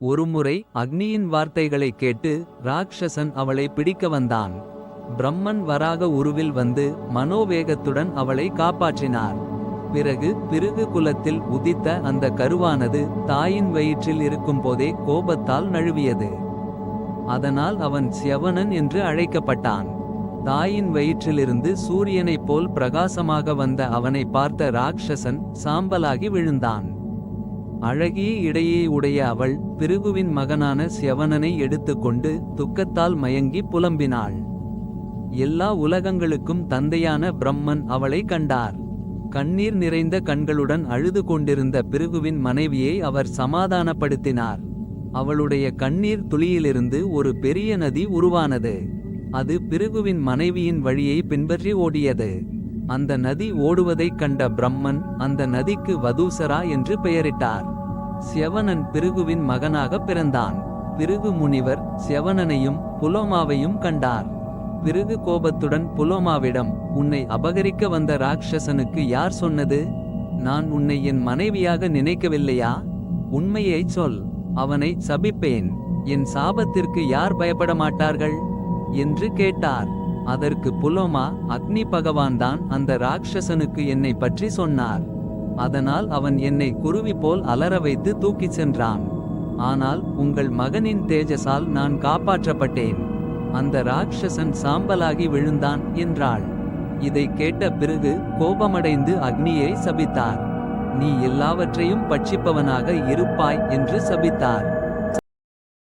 ஒருமுறை அக்னியின் வார்த்தைகளைக் கேட்டு ராக்ஷசன் அவளை பிடிக்க வந்தான். பிரம்மன் வராக உருவில் வந்து மனோவேகத்துடன் அவளை காப்பாற்றினார். பிறகு பிருகு குலத்தில் உதித்த அந்த கருவானது தாயின் வயிற்றில் இருக்கும்போதே கோபத்தால் நழுவியது. அதனால் அவன் சியவனன் என்று அழைக்கப்பட்டான். தாயின் வயிற்றிலிருந்து சூரியனைப் போல் பிரகாசமாக வந்த அவனை பார்த்த ராக்ஷசன் சாம்பலாகி விழுந்தான். அழகிய இடையே உடைய அவள் பிருகுவின் மகனான சியவனனை எடுத்துக்கொண்டு துக்கத்தால் மயங்கி புலம்பினாள். எல்லா உலகங்களுக்கும் தந்தையான பிரம்மன் அவளை கண்டார். கண்ணீர் நிறைந்த கண்களுடன் அழுது கொண்டிருந்த பிருகுவின் மனைவியை அவர் சமாதானப்படுத்தினார். அவளுடைய கண்ணீர் துளியிலிருந்து ஒரு பெரிய நதி உருவானது. அது பிருகுவின் மனைவியின் வழியை பின்பற்றி ஓடியது. அந்த நதி ஓடுவதைக் கண்ட பிரம்மன் அந்த நதிக்கு வதூசரா என்று பெயரிட்டார். செவனன் பிருகுவின் மகனாக பிறந்தான். பிருகு முனிவர் செவனனையும் புலோமாவையும் கண்டார். பிருகு கோபத்துடன் புலோமாவிடம் உன்னை அபகரிக்க வந்த ராக்ஷசனுக்கு யார் சொன்னது? நான் உன்னை என் மனைவியாக நினைக்கவில்லையா? உண்மையைச் சொல் அவனை சபிப்பேன். என் சாபத்திற்கு யார் பயப்பட மாட்டார்கள்? என்று கேட்டார். அதற்கு புலோமா அக்னி பகவான்தான் அந்த ராக்ஷசனுக்கு என்னை பற்றி சொன்னார். அதனால் அவன் என்னை குருவி போல் அலற வைத்து தூக்கிச் சென்றான். ஆனால் உங்கள் மகனின் தேஜசால் நான் காப்பாற்றப்பட்டேன். அந்த ராக்ஷசன் சாம்பலாகி விழுந்தான் என்றாள். இதை கேட்ட பிறகு கோபமடைந்து அக்னியை சபித்தார். நீ எல்லாவற்றையும் பட்சிப்பவனாக இருப்பாய் என்று சபித்தார்.